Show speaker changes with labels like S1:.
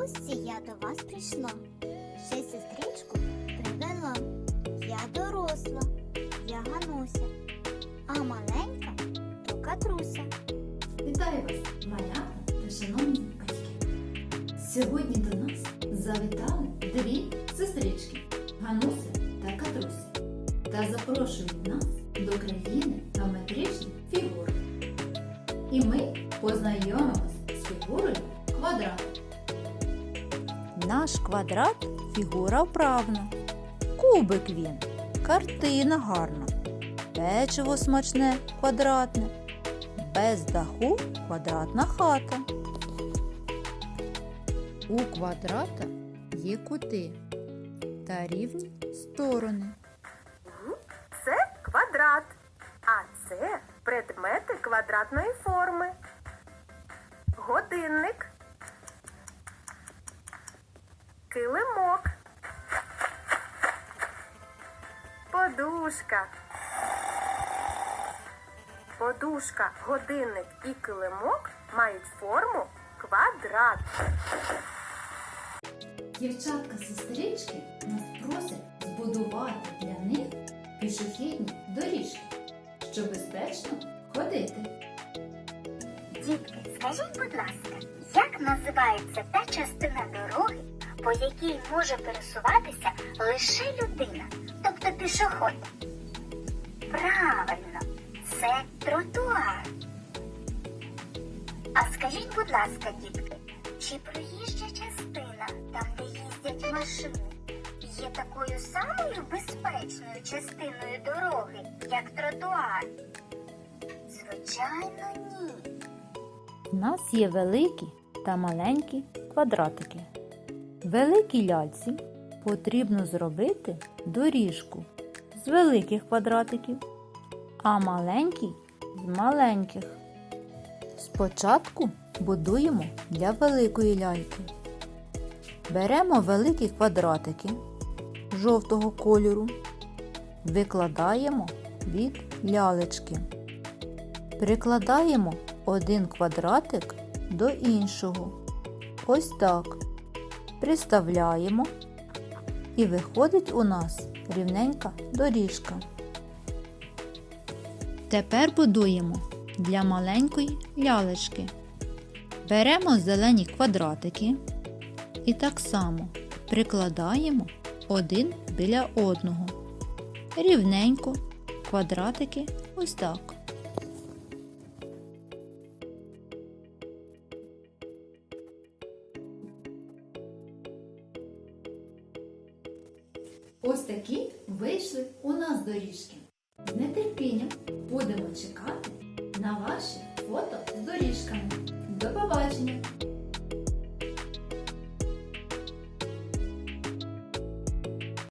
S1: Ось я до вас прийшла, ще сестричку привела. Я доросла, я Гануся, а маленька то катруся.
S2: Вітаю вас, малята та шановні батьки. Сьогодні до нас завітали дві сестрички Гануся та Катруся. Та запрошують нас до країни геометричних фігур. І ми познайомимося з фігурою квадрат. Наш квадрат фігура вправна. Кубик він, картина гарна. Печиво смачне квадратне. Без даху квадратна хата. У квадрата є кути та рівні сторони.
S3: Це квадрат, а це предмети квадратної форми. Годинник, килимок, подушка. Подушка, годинник і килимок мають форму квадрат.
S2: Дівчатка-сестрички нас просять збудувати для них пішохідні доріжки, щоб безпечно ходити.
S1: Дітки, скажіть, будь ласка, як називається та частина дороги, по якій може пересуватися лише людина, тобто пішоход? Правильно, це тротуар. А скажіть, будь ласка, дітки, чи проїжджа частина, там, де їздять машини, є такою самою безпечною частиною дороги, як тротуар? Звичайно, ні.
S2: У нас є великі та маленькі квадратики. Великій ляльці потрібно зробити доріжку з великих квадратиків, а маленькій з маленьких. Спочатку будуємо для великої ляльки. Беремо великі квадратики жовтого кольору, викладаємо від лялечки. Прикладаємо один квадратик до іншого. Ось так. Приставляємо і виходить у нас рівненька доріжка. Тепер будуємо для маленької лялечки. Беремо зелені квадратики і так само прикладаємо один біля одного. Рівненько квадратики ось так. Ось такі вийшли у нас доріжки. З нетерпінням будемо чекати на ваші фото з доріжками. До побачення!